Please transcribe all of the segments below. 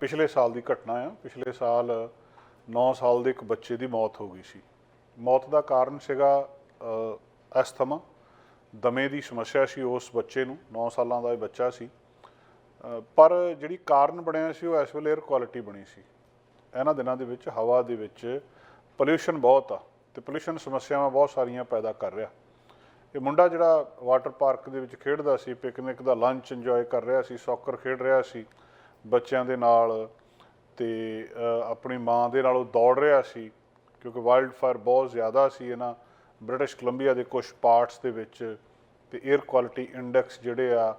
ਪਿਛਲੇ ਸਾਲ ਦੀ ਘਟਨਾ ਆ। ਪਿਛਲੇ ਸਾਲ 9 ਸਾਲ ਦੇ ਇੱਕ ਬੱਚੇ ਦੀ ਮੌਤ ਹੋ ਗਈ ਸੀ। ਮੌਤ ਦਾ ਕਾਰਨ ਸੀਗਾ ਅ, ਐਸਥਮਾ। ਦਮੇ ਦੀ ਸਮੱਸਿਆ ਸੀ ਉਸ ਬੱਚੇ ਨੂੰ 9 ਸਾਲਾਂ ਦਾ ਇਹ ਬੱਚਾ ਸੀ। ਪਰ ਜਿਹੜੀ ਕਾਰਨ ਬਣਿਆ ਸੀ ਉਹ ਇਸ ਵੇਲੇ 에ਅਰ ਕੁਆਲਿਟੀ ਬਣੀ ਸੀ। ਇਹਨਾਂ ਦਿਨਾਂ ਦੇ ਵਿੱਚ ਹਵਾ ਦੇ ਵਿੱਚ ਪੋਲਿਊਸ਼ਨ ਬਹੁਤ ਆ ਤੇ ਪੋਲਿਊਸ਼ਨ ਸਮੱਸਿਆਵਾਂ ਬਹੁਤ ਸਾਰੀਆਂ ਪੈਦਾ ਕਰ ਰਿਹਾ। ਇਹ ਮੁੰਡਾ ਜਿਹੜਾ ਵਾਟਰ ਪਾਰਕ ਦੇ ਵਿੱਚ ਖੇਡਦਾ ਸੀ ਪਿਕਨਿਕ ਦਾ ਲੰਚ ਇੰਜੋਏ ਕਰ ਰਿਹਾ ਸੀ ਸੌਕਰ ਖੇਡ ਰਿਹਾ ਸੀ ਬੱਚਿਆਂ ਦੇ ਨਾਲ ਤੇ ਆਪਣੀ ਮਾਂ ਦੇ ਨਾਲ ਉਹ ਦੌੜ ਰਿਹਾ ਸੀ, ਕਿਉਂਕਿ ਵਾਈਲਡ ਫਾਇਰ ਬਹੁਤ ਜ਼ਿਆਦਾ ਸੀ ਇਹਨਾਂ ਬ੍ਰਿਟਿਸ਼ ਕੋਲੰਬੀਆ ਦੇ ਕੁਝ ਪਾਰਟਸ ਦੇ ਵਿੱਚ ਤੇ 에ਅਰ ਕੁਆਲਿਟੀ ਇੰਡੈਕਸ ਜਿਹੜੇ ਆ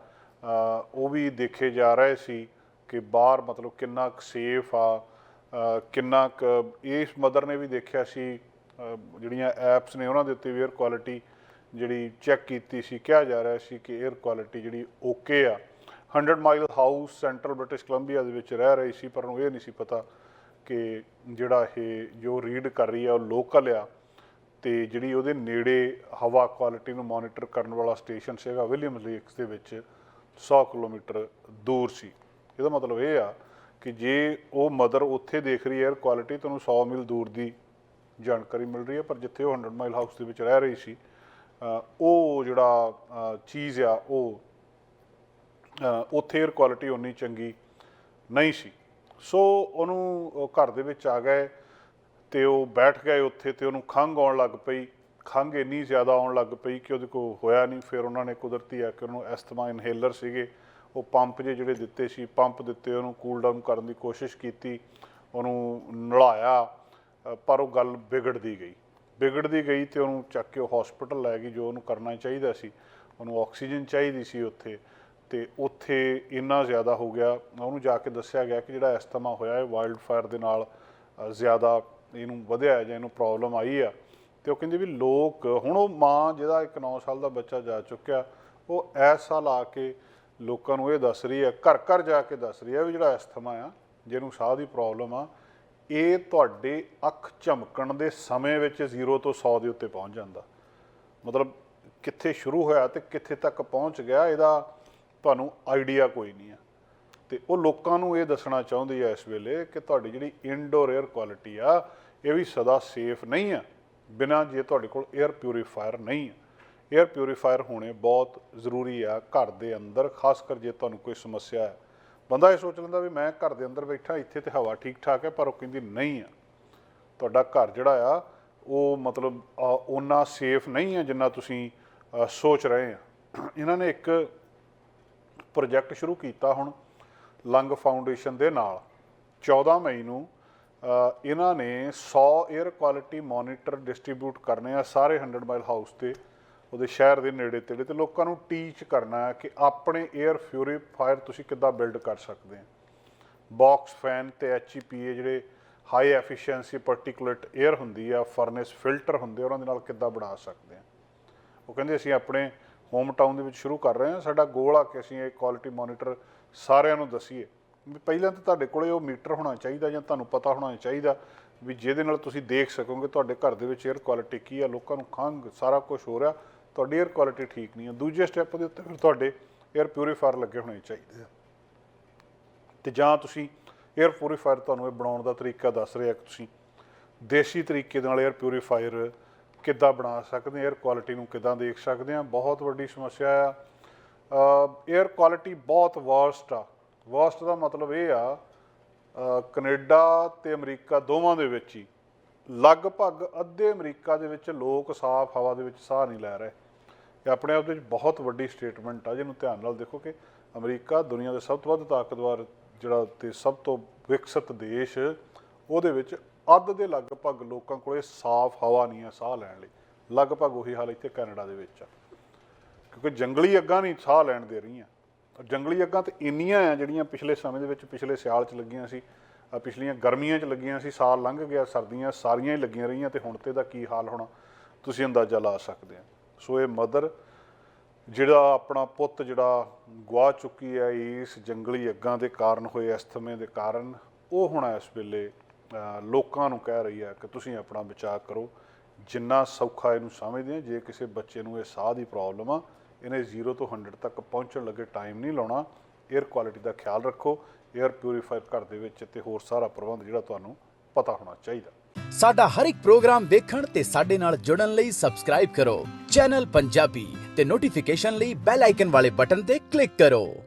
ਉਹ ਵੀ ਦੇਖੇ ਜਾ ਰਹੇ ਸੀ ਕਿ ਬਾਹਰ ਮਤਲਬ ਕਿੰਨਾ ਸੇਫ ਆ ਕਿੰਨਾ ਇਸ ਮਦਰ ਨੇ ਵੀ ਦੇਖਿਆ ਸੀ ਜਿਹੜੀਆਂ ਐਪਸ ਨੇ ਉਹਨਾਂ ਦੇ ਉੱਤੇ ਵੀ 에ਅਰ ਕੁਆਲਿਟੀ ਜਿਹੜੀ ਚੈੱਕ ਕੀਤੀ ਸੀ, ਕਿਹਾ ਜਾ ਰਿਹਾ ਸੀ ਕਿ 에ਅਰ ਕੁਆਲਿਟੀ ਜਿਹੜੀ ਓਕੇ ਆ। 100 mile house central British Columbia ਦੇ ਵਿੱਚ ਰਹਿ ਰਹੀ ਸੀ, ਪਰ ਉਹਨੂੰ ਇਹ ਨਹੀਂ ਸੀ ਪਤਾ ਕਿ ਜਿਹੜਾ ਇਹ ਜੋ ਰੀਡ ਕਰ ਰਹੀ ਆ, ਉਹ ਲੋਕਲ ਆ ਤੇ ਜਿਹੜੀ ਉਹਦੇ ਨੇੜੇ ਹਵਾ ਕੁਆਲਿਟੀ ਨੂੰ ਮੋਨੀਟਰ ਕਰਨ ਵਾਲਾ ਸਟੇਸ਼ਨ ਸੀਗਾ ਵਿਲੀਅਮ ਲੇਕਸ ਦੇ ਵਿੱਚ 100 ਕਿਲੋਮੀਟਰ ਦੂਰ ਸੀ। ਇਹਦਾ ਮਤਲਬ ਇਹ ਆ ਕਿ ਜੇ ਉਹ ਮਦਰ ਉੱਥੇ ਦੇਖ ਰਹੀ ਹੈ 에ਅਰ ਕੁਆਲਿਟੀ ਤਾਂ ਉਹਨੂੰ 100 ਮੀਲ ਦੂਰ ਦੀ ਜਾਣਕਾਰੀ ਮਿਲ ਰਹੀ ਹੈ ਪਰ ਜਿੱਥੇ ਉਹ 100 ਮਾਈਲ ਹਾਊਸ ਦੇ ਵਿੱਚ ਰਹਿ ਰਹੀ ਸੀ ਉਹ ਜਿਹੜਾ ਚੀਜ਼ ਆ, ਉਹ ਉੱਥੇ 에ਅਰ ਕੁਆਲਿਟੀ ਉਨੀ ਚੰਗੀ ਨਹੀਂ ਸੀ। ਸੋ ਉਹਨੂੰ, ਉਹ ਘਰ ਦੇ ਵਿੱਚ ਆ ਗਏ ਤੇ ਉਹ ਬੈਠ ਗਏ ਉੱਥੇ ਤੇ ਉਹਨੂੰ ਖੰਘ ਆਉਣ ਲੱਗ ਪਈ। ਖੰਘ ਇੰਨੀ ਜ਼ਿਆਦਾ ਆਉਣ ਲੱਗ ਪਈ ਕਿ ਉਹਦੇ ਕੋਲ ਹੋਇਆ ਨਹੀਂ। ਫਿਰ ਉਹਨਾਂ ਨੇ ਕੁਦਰਤੀ ਆ ਕੇ ਉਹਨੂੰ ਐਸਥਮਾ ਇਨਹੇਲਰ ਸੀਗੇ। ਉਹ ਪੰਪ ਜੇ ਜਿਹੜੇ ਦਿੱਤੇ ਸੀ, ਪੰਪ ਦਿੱਤੇ, ਉਹਨੂੰ ਕੂਲ ਡਾਊਨ ਕਰਨ ਦੀ ਕੋਸ਼ਿਸ਼ ਕੀਤੀ। ਉਹਨੂੰ ਨਲਾਇਆ ਪਰ ਉਹ ਗੱਲ ਵਿਗੜਦੀ ਗਈ। ਵਿਗੜਦੀ ਗਈ ਤੇ ਉਹਨੂੰ ਚੱਕ ਕੇ ਉਹ ਹਸਪੀਟਲ ਲੈ ਗਈ, ਜੋ ਉਹਨੂੰ ਕਰਨਾ ਚਾਹੀਦਾ ਸੀ। ਉਹਨੂੰ ਆਕਸੀਜਨ ਚਾਹੀਦੀ ਸੀ ਉੱਥੇ। ਤੇ ਉੱਥੇ ਇੰਨਾ ਜ਼ਿਆਦਾ ਹੋ ਗਿਆ। ਉਹਨੂੰ ਜਾ ਕੇ ਦੱਸਿਆ ਗਿਆ ਕਿ ਜਿਹੜਾ ਐਸਥਮਾ ਹੋਇਆ ਹੈ ਵਾਈਲਡ ਫਾਇਰ ਦੇ ਨਾਲ ਜ਼ਿਆਦਾ ਇਹਨੂੰ ਵਧਿਆ ਜਾਂ ਇਹਨੂੰ ਪ੍ਰੋਬਲਮ ਆਈ ਆ। ਤੇ ਉਹ ਕਹਿੰਦੇ ਵੀ ਲੋਕ, ਹੁਣ ਉਹ ਮਾਂ ਜਿਹਦਾ ਇੱਕ 9 ਸਾਲ ਦਾ ਬੱਚਾ ਜਾ ਚੁੱਕਿਆ, ਉਹ ਇਸ ਸਾਲ ਆ ਕੇ ਲੋਕਾਂ ਨੂੰ ਇਹ ਦੱਸ ਰਹੀ ਹੈ, ਘਰ ਘਰ ਜਾ ਕੇ ਦੱਸ ਰਹੀ ਹੈ ਵੀ ਜਿਹੜਾ ਐਸਥਮਾ ਆ, ਜਿਹਨੂੰ ਸਾਹ ਦੀ ਪ੍ਰੋਬਲਮ ਆ, ਇਹ ਤੁਹਾਡੇ ਅੱਖ ਝਮਕਣ ਦੇ ਸਮੇਂ ਵਿੱਚ 0 ਤੋਂ 100 ਦੇ ਉੱਤੇ ਪਹੁੰਚ ਜਾਂਦਾ। ਮਤਲਬ ਕਿੱਥੇ ਸ਼ੁਰੂ ਹੋਇਆ ਤੇ ਕਿੱਥੇ ਤੱਕ ਪਹੁੰਚ ਗਿਆ, ਇਹਦਾ ਤੁਹਾਨੂੰ ਆਈਡੀਆ ਕੋਈ ਨਹੀਂ ਆ ਤੇ ਉਹ ਲੋਕਾਂ ਨੂੰ ਇਹ ਦੱਸਣਾ ਚਾਹੁੰਦੀ ਆ ਇਸ ਵੇਲੇ ਕਿ ਤੁਹਾਡੀ ਜਿਹੜੀ ਇਨਡੋਰ 에ਅਰ ਕੁਆਲਿਟੀ ਆ, ਇਹ ਵੀ ਸਦਾ ਸੇਫ ਨਹੀਂ ਆ ਬਿਨਾਂ ਜੇ ਤੁਹਾਡੇ ਕੋਲ 에ਅਰ ਪਿਊਰੀਫਾਇਰ ਨਹੀਂ ਆ 에ਅਰ ਪਿਊਰੀਫਾਇਰ ਹੋਣੇ ਬਹੁਤ ਜ਼ਰੂਰੀ ਆ ਘਰ ਦੇ ਅੰਦਰ, ਖਾਸ ਕਰ ਜੇ ਤੁਹਾਨੂੰ ਕੋਈ ਸਮੱਸਿਆ ਹੈ। ਬੰਦਾ ਇਹ ਸੋਚ ਲੈਂਦਾ ਵੀ ਮੈਂ ਘਰ ਦੇ ਅੰਦਰ ਬੈਠਾ, ਇੱਥੇ ਤੇ ਹਵਾ ਠੀਕ ਠਾਕ ਹੈ, ਪਰ ਉਹ ਕਹਿੰਦੀ ਨਹੀਂ ਆ ਤੁਹਾਡਾ ਘਰ ਜਿਹੜਾ ਆ, ਉਹ ਮਤਲਬ ਉਹਨਾਂ ਸੇਫ ਨਹੀਂ ਹੈ ਜਿੰਨਾ ਤੁਸੀਂ ਸੋਚ ਰਹੇ ਆ। ਇਹਨਾਂ ਨੇ ਇੱਕ ਪ੍ਰੋਜੈਕਟ ਸ਼ੁਰੂ ਕੀਤਾ ਹੁਣ ਲੰਗ ਫਾਊਂਡੇਸ਼ਨ ਦੇ ਨਾਲ। 14 ਮਈ ਨੂੰ ਇਹਨਾਂ ਨੇ 100 ਏਅਰ ਕੁਆਲਿਟੀ ਮੋਨੀਟਰ ਡਿਸਟ੍ਰੀਬਿਊਟ ਕਰਨੇ ਆ ਸਾਰੇ 100 ਮਾਈਲ ਹਾਊਸ ਤੇ, ਉਹਦੇ ਸ਼ਹਿਰ ਦੇ ਨੇੜੇ ਤੇੜੇ ਤੇ ਲੋਕਾਂ ਨੂੰ ਟੀਚ ਕਰਨਾ ਹੈ ਕਿ ਆਪਣੇ ਏਅਰ ਫਿਊਰੀਫਾਇਰ ਤੁਸੀਂ ਕਿੱਦਾਂ ਬਿਲਡ ਕਰ ਸਕਦੇ ਹੋ ਬਾਕਸ ਫੈਨ ਤੇ HEPA ਜਿਹੜੇ ਹਾਈ ਐਫੀਸ਼ੀਐਂਸੀ ਪਾਰਟਿਕੂਲੇਟ ਏਅਰ ਹੁੰਦੀ ਆ ਫਰਨੈਸ ਫਿਲਟਰ ਹੁੰਦੇ ਉਹਨਾਂ ਦੇ ਨਾਲ ਕਿੱਦਾਂ ਬਣਾ ਸਕਦੇ ਆ। ਉਹ ਕਹਿੰਦੇ ਅਸੀਂ ਆਪਣੇ ਹੋਮ ਟਾਊਨ ਦੇ ਵਿੱਚ ਸ਼ੁਰੂ ਕਰ ਰਹੇ ਹਾਂ। ਸਾਡਾ ਗੋਲ ਆ ਕਿ ਅਸੀਂ ਇਹ ਕੁਆਲਿਟੀ ਮੋਨੀਟਰ ਸਾਰਿਆਂ ਨੂੰ ਦਸੀਏ। ਪਹਿਲਾਂ ਤਾਂ ਤੁਹਾਡੇ ਕੋਲੇ ਉਹ ਮੀਟਰ ਹੋਣਾ ਚਾਹੀਦਾ ਜਾਂ ਤੁਹਾਨੂੰ ਪਤਾ ਹੋਣਾ ਚਾਹੀਦਾ ਵੀ ਜਿਹਦੇ ਨਾਲ ਤੁਸੀਂ ਦੇਖ ਸਕੋਗੇ ਤੁਹਾਡੇ ਘਰ ਦੇ ਵਿੱਚ 에ਅਰ ਕੁਆਲਿਟੀ ਕੀ ਆ, ਲੋਕਾਂ ਨੂੰ ਖੰਗ ਸਾਰਾ ਕੁਝ ਹੋ ਰਿਹਾ, ਤੁਹਾਡੀ 에ਅਰ ਕੁਆਲਿਟੀ ਠੀਕ ਨਹੀਂ ਆ। ਦੂਜੇ ਸਟੈਪ ਦੇ ਉੱਤੇ ਫਿਰ ਤੁਹਾਡੇ 에ਅਰ ਪਿਊਰੀਫਾਇਰ ਲੱਗੇ ਹੋਣੇ ਚਾਹੀਦੇ ਆ। ਤੇ ਜਾਂ ਤੁਸੀਂ 에ਅਰ ਪਿਊਰੀਫਾਇਰ ਤੁਹਾਨੂੰ ਇਹ ਬਣਾਉਣ ਦਾ ਤਰੀਕਾ ਦੱਸ ਰਿਹਾ ਤੁਸੀਂ ਦੇਸੀ ਤਰੀਕੇ ਦੇ ਨਾਲ 에ਅਰ ਪਿਊਰੀਫਾਇਰ ਕਿੱਦਾਂ ਬਣਾ ਸਕਦੇ ਆ 에ਅਰ ਕੁਆਲਿਟੀ ਨੂੰ ਕਿੱਦਾਂ ਦੇਖ ਸਕਦੇ ਹਾਂ ਬਹੁਤ ਵੱਡੀ ਸਮੱਸਿਆ ਆ। 에ਅਰ ਕੁਆਲਿਟੀ ਬਹੁਤ ਵਰਸਟ ਆ। ਵਰਸਟ ਦਾ ਮਤਲਬ ਇਹ ਆ ਅ, ਕੈਨੇਡਾ ਤੇ ਅਮਰੀਕਾ ਦੋਵਾਂ ਦੇ ਵਿੱਚ ਹੀ ਲਗਭਗ ਅੱਧੇ ਅਮਰੀਕਾ ਦੇ ਵਿੱਚ ਲੋਕ ਸਾਫ਼ ਹਵਾ ਦੇ ਵਿੱਚ ਸਾਹ ਨਹੀਂ ਲੈ ਰਹੇ। ਇਹ ਆਪਣੇ ਆਪ ਦੇ ਵਿੱਚ ਬਹੁਤ ਵੱਡੀ ਸਟੇਟਮੈਂਟ ਆ ਜਿਹਨੂੰ ਧਿਆਨ ਨਾਲ ਦੇਖੋ ਕਿ ਅਮਰੀਕਾ ਦੁਨੀਆ ਦੇ ਸਭ ਤੋਂ ਵੱਧ ਤਾਕਤਵਰ ਜਿਹੜਾ ਤੇ ਸਭ ਤੋਂ ਵਿਕਸਿਤ ਦੇਸ਼ ਉਹਦੇ ਵਿੱਚ ਅੱਧ ਦੇ ਲਗਭਗ ਲੋਕਾਂ ਕੋਲੇ ਸਾਫ਼ ਹਵਾ ਨਹੀਂ ਹੈ ਸਾਹ ਲੈਣ ਲਈ। ਲਗਭਗ ਉਹੀ ਹਾਲ ਇੱਥੇ ਕੈਨੇਡਾ ਦੇ ਵਿੱਚ ਆ। ਕਿਉਂਕਿ ਜੰਗਲੀ ਅੱਗਾਂ ਨਹੀਂ ਸਾਹ ਲੈਣ ਦੇ ਰਹੀਆਂ। ਔਰ ਜੰਗਲੀ ਅੱਗਾਂ ਤੇ ਇੰਨੀਆਂ ਆ ਜਿਹੜੀਆਂ ਪਿਛਲੇ ਸਮੇਂ ਦੇ ਵਿੱਚ ਪਿਛਲੇ ਸਿਆਲ 'ਚ ਲੱਗੀਆਂ ਸੀ ਪਿਛਲੀਆਂ ਗਰਮੀਆਂ 'ਚ ਲੱਗੀਆਂ ਸੀ ਸਾਲ ਲੰਘ ਗਿਆ, ਸਰਦੀਆਂ ਸਾਰੀਆਂ ਹੀ ਲੱਗੀਆਂ ਰਹੀਆਂ ਤੇ ਹੁਣ ਤੇ ਦਾ ਕੀ ਹਾਲ ਹੋਣਾ, ਤੁਸੀਂ ਅੰਦਾਜ਼ਾ ਲਾ ਸਕਦੇ ਆ। ਸੋ ਇਹ ਮਦਰ ਜਿਹੜਾ ਆਪਣਾ ਪੁੱਤ ਜਿਹੜਾ ਗਵਾ ਚੁੱਕੀ ਹੈ, ਇਸ ਜੰਗਲੀ ਅੱਗਾਂ ਦੇ ਕਾਰਨ ਹੋਏ ਅਸਥਮੇ ਦੇ ਕਾਰਨ, ਉਹ ਹੁਣ ਇਸ ਵੇਲੇ ਲੋਕਾਂ ਨੂੰ ਕਹਿ ਰਹੀ ਹੈ ਕਿ ਤੁਸੀਂ ਆਪਣਾ ਬਚਾਅ ਕਰੋ। ਜਿੰਨਾ ਸੌਖਾ ਇਹਨੂੰ ਸਮਝਦੇ ਆ ਜੇ ਕਿਸੇ ਬੱਚੇ ਨੂੰ ਇਹ ਸਾਹ ਦੀ ਪ੍ਰੋਬਲਮ ਆ, ਇਹਨੇ 0 ਤੋਂ 100 ਤੱਕ ਪਹੁੰਚਣ ਲੱਗੇ ਟਾਈਮ ਨਹੀਂ ਲਾਉਣਾ 에ਅਰ ਕੁਆਲਿਟੀ ਦਾ ਖਿਆਲ ਰੱਖੋ 에ਅਰ ਪਿਊਰੀਫਾਇਰ ਘਰ ਦੇ ਵਿੱਚ ਤੇ ਹੋਰ ਸਾਰਾ ਪ੍ਰਬੰਧ ਜਿਹੜਾ ਤੁਹਾਨੂੰ ਪਤਾ ਹੋਣਾ ਚਾਹੀਦਾ। ਸਾਡਾ ਹਰ ਇੱਕ ਪ੍ਰੋਗਰਾਮ ਦੇਖਣ ਤੇ ਸਾਡੇ ਨਾਲ ਜੁੜਨ ਲਈ ਸਬਸਕ੍ਰਾਈਬ ਕਰੋ। ਚੈਨਲ ਪੰਜਾਬੀ ਤੇ ਨੋਟੀਫਿਕੇਸ਼ਨ ਲਈ ਬੈਲ ਆਈਕਨ ਵਾਲੇ ਬਟਨ ਤੇ ਕਲਿੱਕ ਕਰੋ।